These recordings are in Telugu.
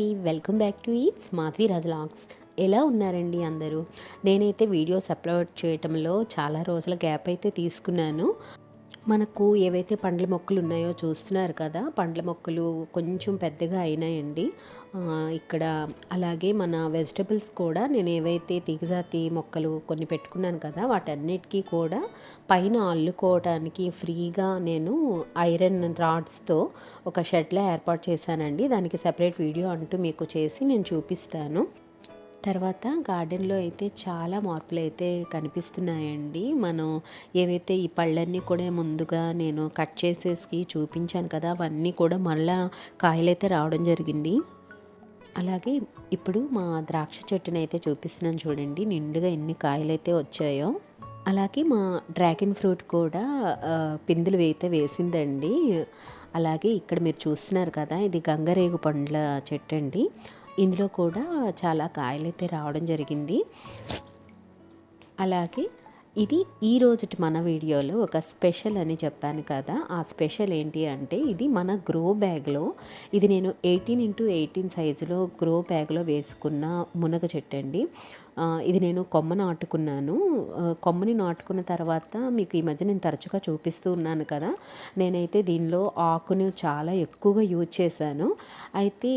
అందరికీ welcome back to it's Madhavi రాజలాగ్స్ ఎలా ఉన్నారండి అందరూ? నేనైతే వీడియోస్ అప్లోడ్ చేయటంలో చాలా రోజుల గ్యాప్ అయితే తీసుకున్నాను. మనకు ఏవైతే పండ్ల మొక్కలు ఉన్నాయో చూస్తున్నారు కదా పండ్ల మొక్కలు కొంచెం పెద్దగా అయినాయండి. ఇక్కడ అలాగే మన వెజిటబుల్స్ కూడా నేను ఏవైతే తీగజాతి మొక్కలు కొన్ని పెట్టుకున్నాను కదా వాటన్నిటికీ కూడా పైన అల్లుకోవడానికి ఫ్రీగా నేను ఐరన్ రాడ్స్తో ఒక షెడ్లా ఏర్పాటు చేశానండి. దానికి సెపరేట్ వీడియో అంటూ మీకు చేసి నేను చూపిస్తాను. తర్వాత గార్డెన్లో అయితే చాలా మార్పులు అయితే కనిపిస్తున్నాయండి. మనం ఏవైతే ఈ పళ్ళన్నీ కూడా ముందుగా నేను కట్ చేసేసి చూపించాను కదా అవన్నీ కూడా మళ్ళా కాయలైతే రావడం జరిగింది. అలాగే ఇప్పుడు మా ద్రాక్ష చెట్టుని అయితే చూపిస్తున్నాను చూడండి నిండుగా ఎన్ని కాయలైతే వచ్చాయో. అలాగే మా డ్రాగన్ ఫ్రూట్ కూడా పిందులు అయితే వేసిందండి. అలాగే ఇక్కడ మీరు చూస్తున్నారు కదా ఇది గంగరేగు పండ్ల చెట్టు అండి ఇందులో కూడా చాలా కాయలైతే రావడం జరిగింది. అలాగే ఇది ఈ రోజుటి మన వీడియోలో ఒక స్పెషల్ అని చెప్పాను కదా. ఆ స్పెషల్ ఏంటి అంటే ఇది మన గ్రో బ్యాగ్లో ఇది నేను ఎయిటీన్ ఇంటూ ఎయిటీన్ సైజులో గ్రో బ్యాగ్లో వేసుకున్న మునగ చెట్టు అండి. ఇది నేను కొమ్మ నాటుకున్నాను కొమ్మని నాటుకున్న తర్వాత మీకు ఈ మధ్య నేను తరచుగా చూపిస్తూ ఉన్నాను కదా. నేనైతే దీనిలో ఆకును చాలా ఎక్కువగా యూజ్ చేశాను. అయితే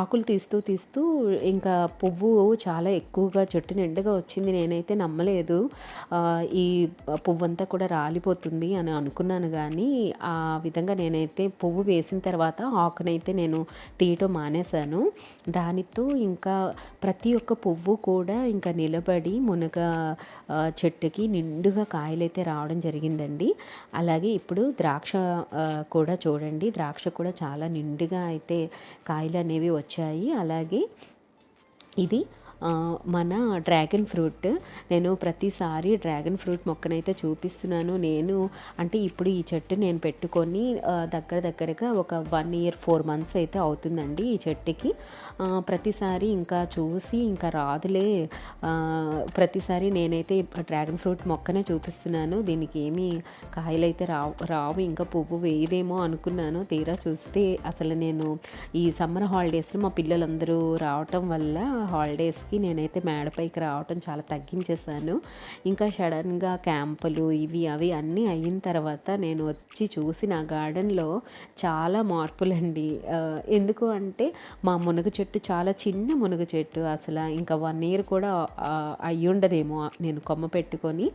ఆకులు తీస్తూ తీస్తూ ఇంకా పువ్వు చాలా ఎక్కువగా చెట్టు నిండుగా వచ్చింది. నేనైతే నమ్మలేదు. ఈ పువ్వు అంతా కూడా రాలిపోతుంది అని అనుకున్నాను కానీ ఆ విధంగా నేనైతే పువ్వు వేసిన తర్వాత ఆకునైతే నేను తీయటం మానేశాను. దానితో ఇంకా ప్రతి ఒక్క పువ్వు కూడా ఇంకా నిలబడి మునగ చెట్టుకి నిండుగా కాయలైతే రావడం జరిగిందండి. అలాగే ఇప్పుడు ద్రాక్ష కూడా చూడండి. ద్రాక్ష కూడా చాలా నిండుగా అయితే కాయలు అనేవి వచ్చాయి. అలాగే ఇది మన డ్రాగన్ ఫ్రూట్ నేను ప్రతిసారి డ్రాగన్ ఫ్రూట్ మొక్కనైతే చూపిస్తున్నాను. నేను అంటే ఇప్పుడు ఈ చెట్టు నేను పెట్టుకొని దగ్గర దగ్గరగా ఒక వన్ ఇయర్ ఫోర్ మంత్స్ అయితే అవుతుందండి ఈ చెట్టుకి. ప్రతిసారి ఇంకా చూసి ఇంకా రాదులే. ప్రతిసారి నేనైతే డ్రాగన్ ఫ్రూట్ మొక్కనే చూపిస్తున్నాను. దీనికి ఏమీ కాయలైతే రావు రావు ఇంకా పువ్వు వేయదేమో అనుకున్నాను. తీరా చూస్తే అసలు నేను ఈ సమ్మర్ హాలిడేస్లో మా పిల్లలందరూ రావటం వల్ల హాలిడేస్ హాలిడేస్కి నేనైతే మేడపైకి రావటం చాలా తగ్గించేశాను. ఇంకా సడన్గా క్యాంపులు ఇవి అవి అన్నీ అయిన తర్వాత నేను వచ్చి చూసి నా గార్డెన్లో చాలా మార్పులండి. ఎందుకు అంటే మా మునగ చెట్టు చాలా చిన్న మునగ చెట్టు అసలు ఇంకా వన్ ఇయర్ కూడా అయ్యి ఉండదేమో నేను కొమ్మ పెట్టుకొని.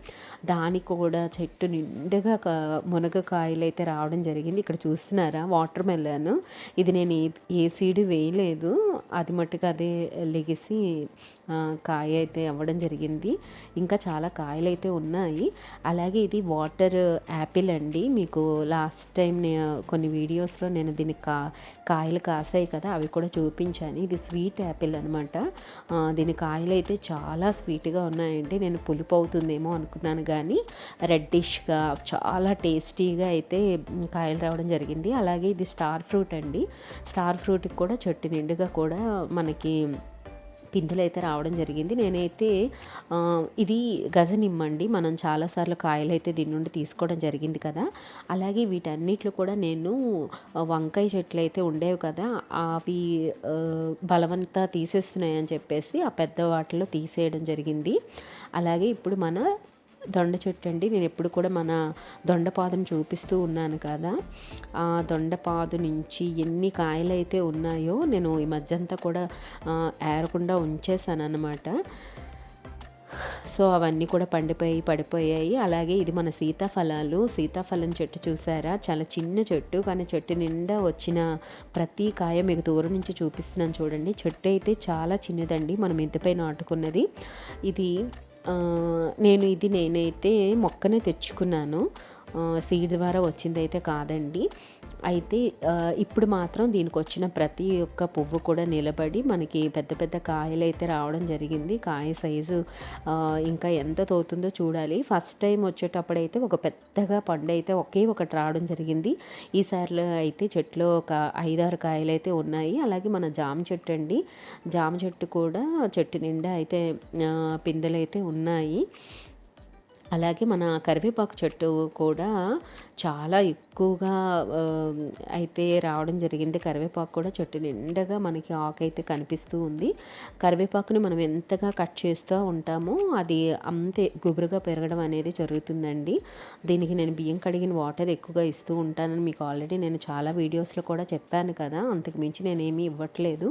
దానికి కూడా చెట్టు నిండుగా మునగకాయలు మునగ కాయలు అయితే రావడం జరిగింది. ఇక్కడ చూస్తున్నారా? Watermelon. ఇది నేను ఏ- సీడ్ వేయలేదు. అది మట్టుకు అదే లెగిసి కాయ అయితే అవ్వడం జరిగింది. ఇంకా చాలా కాయలు అయితే ఉన్నాయి. అలాగే ఇది వాటర్ యాపిల్ అండి. మీకు లాస్ట్ టైం నేను కొన్ని వీడియోస్లో నేను దీని కా కాయలు కాసాయి కదా అవి కూడా చూపించాను. ఇది స్వీట్ యాపిల్ అనమాట దీని కాయలు అయితే చాలా స్వీట్గా ఉన్నాయండి. నేను పులుపు అవుతుందేమో అనుకున్నాను కానీ రెడ్డిష్గా చాలా టేస్టీగా అయితే కాయలు రావడం జరిగింది. అలాగే ఇది స్టార్ ఫ్రూట్ అండి. స్టార్ ఫ్రూట్కి కూడా చెట్టు నిండుగా కూడా మనకి పిందులు అయితే రావడం జరిగింది. నేనైతే ఇది గజనిమ్మండి మనం చాలాసార్లు కాయలు అయితే దీని నుండి తీసుకోవడం జరిగింది కదా. అలాగే వీటన్నిటిలో కూడా నేను వంకాయ చెట్లు అయితే ఉండేవి కదా. అవి ఆ, బలవంతా తీసేస్తున్నాయి అని చెప్పేసి ఆ పెద్ద వాటిలో తీసేయడం జరిగింది. అలాగే ఇప్పుడు మన దొండ చెట్టు అండి. నేను ఎప్పుడు కూడా మన దొండపాదును చూపిస్తూ ఉన్నాను కదా. ఆ దొండపాదు నుంచి ఎన్ని కాయలు అయితే ఉన్నాయో నేను ఈ మధ్య అంతా కూడా ఏరకుండా ఉంచేసాను అనమాట సో అవన్నీ కూడా పండిపోయి పడిపోయాయి. అలాగే ఇది మన సీతాఫలాలు. సీతాఫలం చెట్టు చూసారా? చాలా చిన్న చెట్టు. కానీ చెట్టు నిండా వచ్చిన ప్రతి కాయ మీకు దూరం నుంచి చూపిస్తున్నాను చూడండి. చెట్టు అయితే చాలా చిన్నదండి. మనం ఇంతపై నాటుకున్నది. ఇది నేను ఇది నేనైతే మొక్కనే తెచ్చుకున్నాను. సీడ్ ద్వారా వచ్చిందైతే కాదండి. అయితే ఇప్పుడు మాత్రం దీనికి వచ్చిన ప్రతి ఒక్క పువ్వు కూడా నిలబడి మనకి పెద్ద పెద్ద కాయలు అయితే రావడం జరిగింది. కాయ సైజు ఇంకా ఎంత తోతుందో చూడాలి. ఫస్ట్ టైం వచ్చేటప్పుడు అయితే ఒక పెద్దగా పండు అయితే ఒకే ఒకటి రావడం జరిగింది. ఈసారిలో అయితే చెట్లో ఒక ఐదారు కాయలు అయితే ఉన్నాయి. అలాగే మన జామ చెట్టు అండి. జామ చెట్టు కూడా చెట్టు నిండా అయితే పిందెలు అయితే ఉన్నాయి. అలాగే మన కరివేపాకు చెట్టు కూడా చాలా ఎక్కువగా అయితే రావడం జరిగింది. కరివేపాకు కూడా చెట్టు నిండగా మనకి ఆకు అయితే కనిపిస్తూ ఉంది. కరివేపాకుని మనం ఎంతగా కట్ చేస్తూ ఉంటామో అది అంతే గుబురుగా పెరగడం అనేది జరుగుతుందండి. దీనికి నేను బియ్యం కడిగిన వాటర్ ఎక్కువగా ఇస్తూ ఉంటానని మీకు ఆల్రెడీ నేను చాలా వీడియోస్లో కూడా చెప్పాను కదా. అంతకు మించి నేనేమీ ఇవ్వట్లేదు.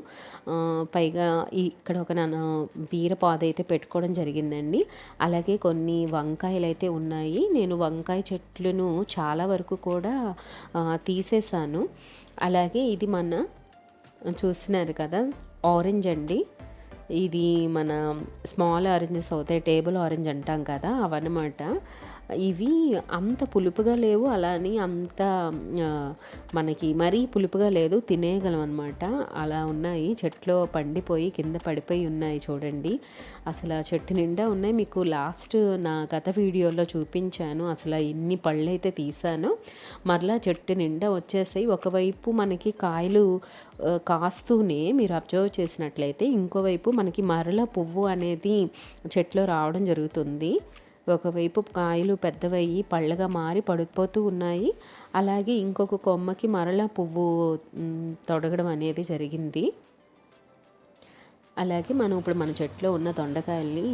పైగా ఇక్కడ ఒక నేను బీరపాదు అయితే పెట్టుకోవడం జరిగిందండి. అలాగే కొన్ని వంకాయలు అయితే ఉన్నాయి. నేను వంకాయ చెట్లను చాలా వరకు కూడా తీసేసాను. అలాగే ఇది మన చూస్తున్నారు కదా ఆరెంజ్ అండి. ఇది మన స్మాల్ ఆరెంజెస్ అవుతాయి టేబుల్ ఆరెంజ్ అంటాం కదా అవన్నమాట. ఇవి అంత పులుపుగా లేవు అలా అని అంత మనకి మరీ పులుపుగా లేదు తినేయగలం అనమాట అలా ఉన్నాయి చెట్లో పండిపోయి కింద పడిపోయి ఉన్నాయి చూడండి. అసలు ఆ చెట్టు నిండా ఉన్నాయి. మీకు లాస్ట్ నా గత వీడియోలో చూపించాను. అసలు ఎన్ని పళ్ళు అయితే తీసాను మరలా చెట్టు నిండా వచ్చేసాయి. ఒకవైపు మనకి కాయలు కాస్తూనే మీరు అబ్జర్వ్ చేసినట్లయితే ఇంకోవైపు మనకి మరల పువ్వు అనేది చెట్లో రావడం జరుగుతుంది. ఒకవైపు కాయలు పెద్దవయ్యి పళ్ళగా మారి పడిపోతూ ఉన్నాయి. అలాగే ఇంకొక కొమ్మకి మరల పువ్వు తొడగడం అనేది జరిగింది. అలాగే మనం ఇప్పుడు మన చెట్లో ఉన్న దొండకాయల్ని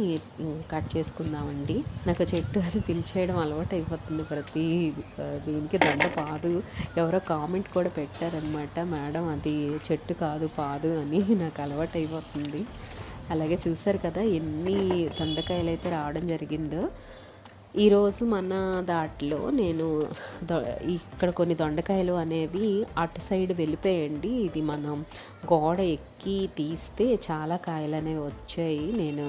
కట్ చేసుకుందామండి. నాకు చెట్టు అది పిలిచేయడం అలవాటు అయిపోతుంది ప్రతి దీనికి దొండ పాదు. ఎవరో కామెంట్ కూడా పెట్టారనమాట మేడం అది చెట్టు కాదు పాదు అని నాకు అలవాటు అయిపోతుంది అలాగే చూసారు కదా ఎన్ని దొండకాయలు అయితే రావడం జరిగిందో. ఈరోజు మన దాంట్లో నేను దొ ఇక్కడ కొన్ని దొండకాయలు అనేవి అటు సైడ్ వెళ్ళిపోయండి. ఇది మనం గోడ ఎక్కి తీస్తే చాలా కాయలు అనేవి వచ్చాయి. నేను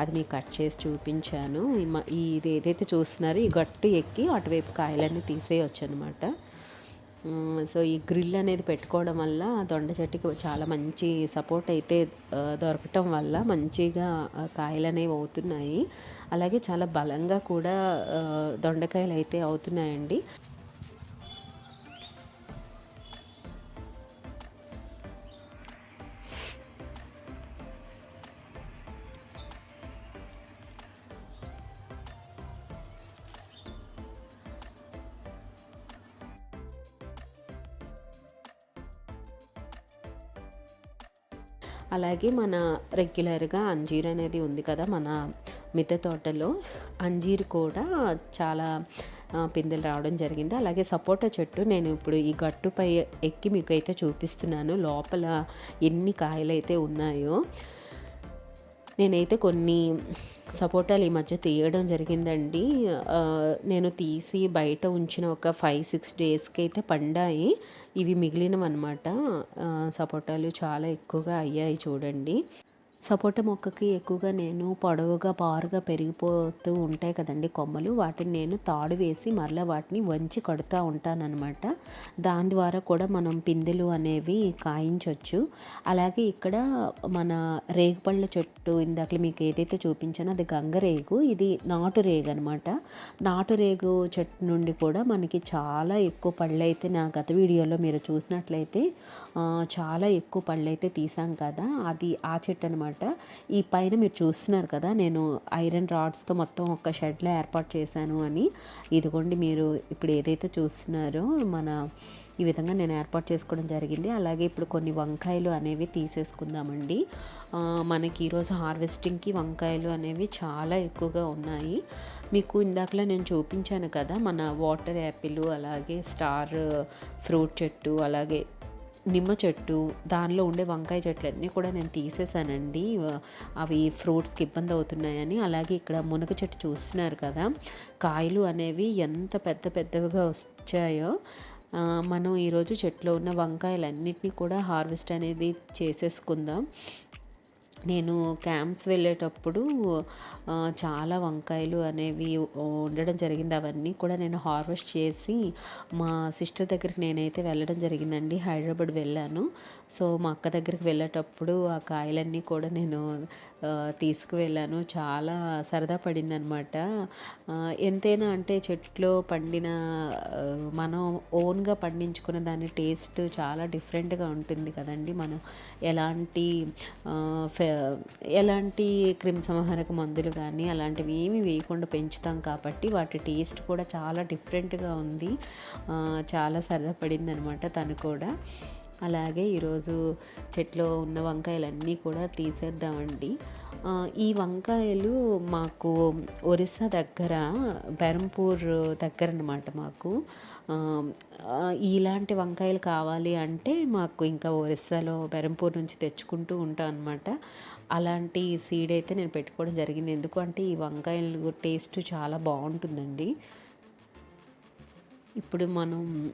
అది మీకు కట్ చేసి చూపించాను. ఇది ఏదైతే చూస్తున్నారో ఈ గట్టు ఎక్కి అటువైపు కాయలన్నీ తీసేయచ్చు అనమాట సో ఈ గ్రిల్ అనేది పెట్టుకోవడం వల్ల దొండ చెట్టుకి చాలా మంచి సపోర్ట్ అయితే దొరకటం వల్ల మంచిగా కాయలు అనేవి అవుతున్నాయి. అలాగే చాలా బలంగా కూడా దొండకాయలు అయితే అవుతున్నాయండి. అలాగే మన రెగ్యులర్గా అంజీర్ అనేది ఉంది కదా మన మిద్దె తోటలో. అంజీర్ కూడా చాలా పిందెలు రావడం జరిగింది. అలాగే సపోటా చెట్టు నేను ఇప్పుడు ఈ గట్టుపై ఎక్కి మీకు అయితే చూపిస్తున్నాను. లోపల ఎన్ని కాయలు అయితే ఉన్నాయో. నేనైతే కొన్ని సపోటాలు ఈ మధ్య తీయడం జరిగిందండి. నేను తీసి బయట ఉంచిన ఒక ఫైవ్ సిక్స్ డేస్కి అయితే పండాయి. ఇవి మిగిలినవి అనమాట సపోటాలు చాలా ఎక్కువగా అయ్యాయి చూడండి. సపోటా మొక్కకి ఎక్కువగా నేను పొడవుగా పారుగా పెరిగిపోతూ ఉంటాయి కదండి కొమ్మలు. వాటిని నేను తాడు వేసి మరలా వాటిని వంచి కడుతూ ఉంటానన్నమాట. దాని ద్వారా కూడా మనం పిందెలు అనేవి కాయించవచ్చు అలాగే ఇక్కడ మన రేగుపళ్ళ చెట్టు ఇందాక మీకు ఏదైతే చూపించానో అది గంగరేగు ఇది నాటు రేగు అనమాట నాటు రేగు చెట్టు నుండి కూడా మనకి చాలా ఎక్కువ పళ్ళు అయితే నా గత వీడియోలో మీరు చూసినట్లయితే చాలా ఎక్కువ పళ్ళు అయితే తీసాం కదా. అది ఆ చెట్టు అనమాట ఈ పైన మీరు చూస్తున్నారు కదా నేను ఐరన్ రాడ్స్తో మొత్తం ఒక షెడ్లో ఏర్పాటు చేశాను అని. ఇదిగోండి మీరు ఇప్పుడు ఏదైతే చూస్తున్నారో మన ఈ విధంగా నేను ఏర్పాటు చేసుకోవడం జరిగింది. అలాగే ఇప్పుడు కొన్ని వంకాయలు అనేవి తీసేసుకుందామండి. మనకి ఈరోజు హార్వెస్టింగ్కి వంకాయలు అనేవి చాలా ఎక్కువగా ఉన్నాయి. మీకు ఇందాకలా నేను చూపించాను కదా మన వాటర్ యాపిల్ అలాగే స్టార్ ఫ్రూట్ చెట్టు అలాగే నిమ్మ చెట్టు దానిలో ఉండే వంకాయ చెట్లు అన్నీ కూడా నేను తీసేసానండి. అవి ఫ్రూట్స్కి ఇబ్బంది అవుతున్నాయని. అలాగే ఇక్కడ మునగ చెట్టు చూస్తున్నారు కదా కాయలు అనేవి ఎంత పెద్ద పెద్దవిగా వచ్చాయో. మనం ఈరోజు చెట్లో ఉన్న వంకాయలన్నిటినీ కూడా హార్వెస్ట్ అనేది చేసేసుకుందాం. నేను క్యాంప్స్ వెళ్ళేటప్పుడు చాలా వంకాయలు అనేవి ఉండడం జరిగింది. అవన్నీ కూడా నేను హార్వెస్ట్ చేసి మా సిస్టర్ దగ్గరికి నేనైతే వెళ్ళడం జరిగిందండి. హైదరాబాద్ వెళ్ళాను. సో మా అక్క దగ్గరికి వెళ్ళేటప్పుడు ఆ కాయలన్నీ కూడా నేను తీసుకువెళ్ళాను. చాలా సరదా పడిందనమాట ఎంతైనా అంటే చెట్లో పండిన మనం ఓన్గా పండించుకున్న దాని టేస్ట్ చాలా డిఫరెంట్గా ఉంటుంది కదండి. మనం ఎలాంటి ఎలాంటి క్రిమిసంహారక మందులు కానీ అలాంటివి ఏమీ వేయకుండా పెంచుతాం కాబట్టి వాటి టేస్ట్ కూడా చాలా డిఫరెంట్గా ఉంది. చాలా సరదా పడింది అనమాట తను కూడా. అలాగే ఈరోజు చెట్లో ఉన్న వంకాయలన్నీ కూడా తీసేద్దామండి. ఈ వంకాయలు మాకు ఒరిస్సా దగ్గర బెరంపూర్ దగ్గర అనమాట మాకు ఇలాంటి వంకాయలు కావాలి అంటే మాకు ఇంకా ఒరిస్సాలో బెరంపూర్ నుంచి తెచ్చుకుంటూ ఉంటాం అనమాట అలాంటి సీడ్ అయితే నేను పెట్టుకోవడం జరిగింది. ఎందుకంటే ఈ వంకాయలు టేస్ట్ చాలా బాగుంటుందండి. ఇప్పుడు మనం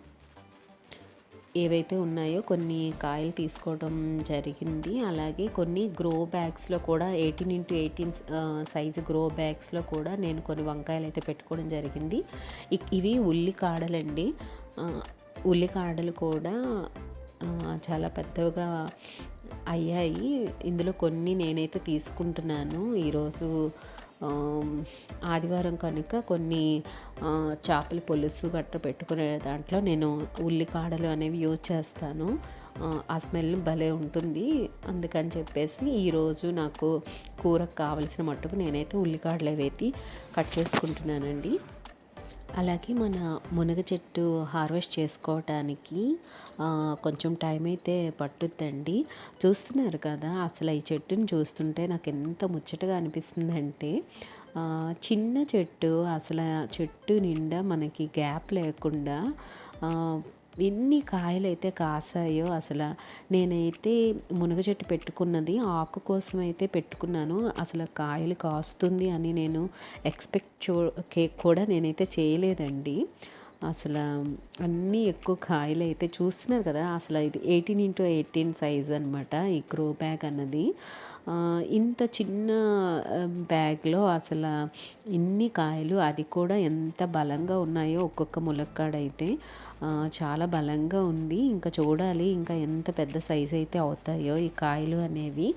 ఏవైతే ఉన్నాయో కొన్ని కాయలు తీసుకోవడం జరిగింది. అలాగే కొన్ని గ్రో బ్యాగ్స్లో కూడా eighteen into eighteen size grow బ్యాగ్స్లో కూడా నేను కొన్ని వంకాయలు అయితే పెట్టుకోవడం జరిగింది. ఇవి ఉల్లి కాడలండి ఉల్లి కాడలు కూడా చాలా పెద్దగా అయ్యాయి. ఇందులో కొన్ని నేనైతే తీసుకుంటున్నాను. ఈరోజు ఆదివారం కనుక కొన్ని చేపల పులుసు గట్ర పెట్టుకునే దాంట్లో నేను ఉల్లికాడలు అనేవి యూజ్ చేస్తాను. ఆ, స్మెల్ భలే ఉంటుంది. అందుకని చెప్పేసి ఈరోజు నాకు కూరకు కావలసిన మట్టుకు నేనైతే ఉల్లికాడలు అవి కట్ చేసుకుంటున్నానండి. అలాగే మన మునగ చెట్టు హార్వెస్ట్ చేసుకోవటానికి కొంచెం టైం అయితే పట్టుద్దండి. చూస్తున్నారు కదా అసలు ఈ చెట్టుని చూస్తుంటే నాకు ఎంత ముచ్చటగా అనిపిస్తుందంటే చిన్న చెట్టు అసలు చెట్టు నిండా మనకి గ్యాప్ లేకుండా ఎన్ని కాయలు అయితే కాసాయో అసలు నేనైతే మునగ చెట్టు పెట్టుకున్నది ఆకు కోసం అయితే పెట్టుకున్నాను. అసలు కాయలు కాస్తుంది అని నేను ఎక్స్పెక్ట్ చూ కేక్ కూడా నేనైతే చేయలేదండి. అసలు అన్నీ ఎక్కువ కాయలు అయితే చూస్తున్నారు కదా. అసలు ఇది ఎయిటీన్ ఇంటూ ఎయిటీన్ సైజ్ అనమాట ఈ గ్రో బ్యాగ్ అన్నది. ఇంత చిన్న బ్యాగ్లో అసలు ఇన్ని కాయలు అది కూడా ఎంత బలంగా ఉన్నాయో ఒక్కొక్క ములక్కాడ అయితే చాలా బలంగా ఉంది. ఇంకా చూడాలి ఇంకా ఎంత పెద్ద సైజ్ అయితే అవుతాయో ఈ కాయలు అనేవి.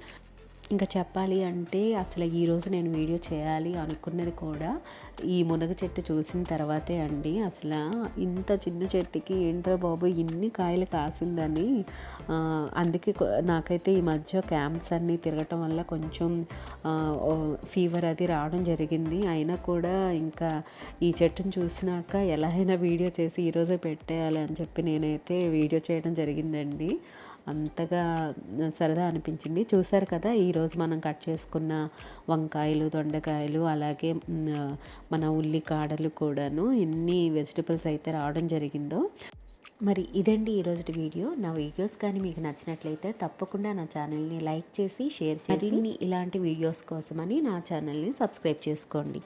ఇంకా చెప్పాలి అంటే అసలు ఈరోజు నేను వీడియో చేయాలి అనుకున్నది కూడా ఈ మునగ చెట్టు చూసిన తర్వాతే అండి. అసలు ఇంత చిన్న చెట్టుకి ఏంట్రా బాబు ఇన్ని కాయలు కాసిందని. అందుకే నాకైతే ఈ మధ్య క్యాంప్స్ అన్నీ తిరగటం వల్ల కొంచెం ఫీవర్ అది రావడం జరిగింది. అయినా కూడా ఇంకా ఈ చెట్టును చూసినాక ఎలా అయినా వీడియో చేసి ఈరోజే పెట్టేయాలి అని చెప్పి నేనైతే వీడియో చేయడం జరిగిందండి. అంతగా సరదా అనిపించింది. చూసారు కదా ఈరోజు మనం కట్ చేసుకున్న వంకాయలు దొండకాయలు అలాగే మన ఉల్లి కాడలు కూడాను ఎన్ని వెజిటబుల్స్ అయితే రావడం జరిగిందో. మరి ఇదండి ఈరోజు వీడియో. నా వీడియోస్ కానీ మీకు నచ్చినట్లయితే తప్పకుండా నా ఛానల్ని లైక్ చేసి షేర్ చేసి ఇలాంటి వీడియోస్ కోసమని నా ఛానల్ని సబ్స్క్రైబ్ చేసుకోండి.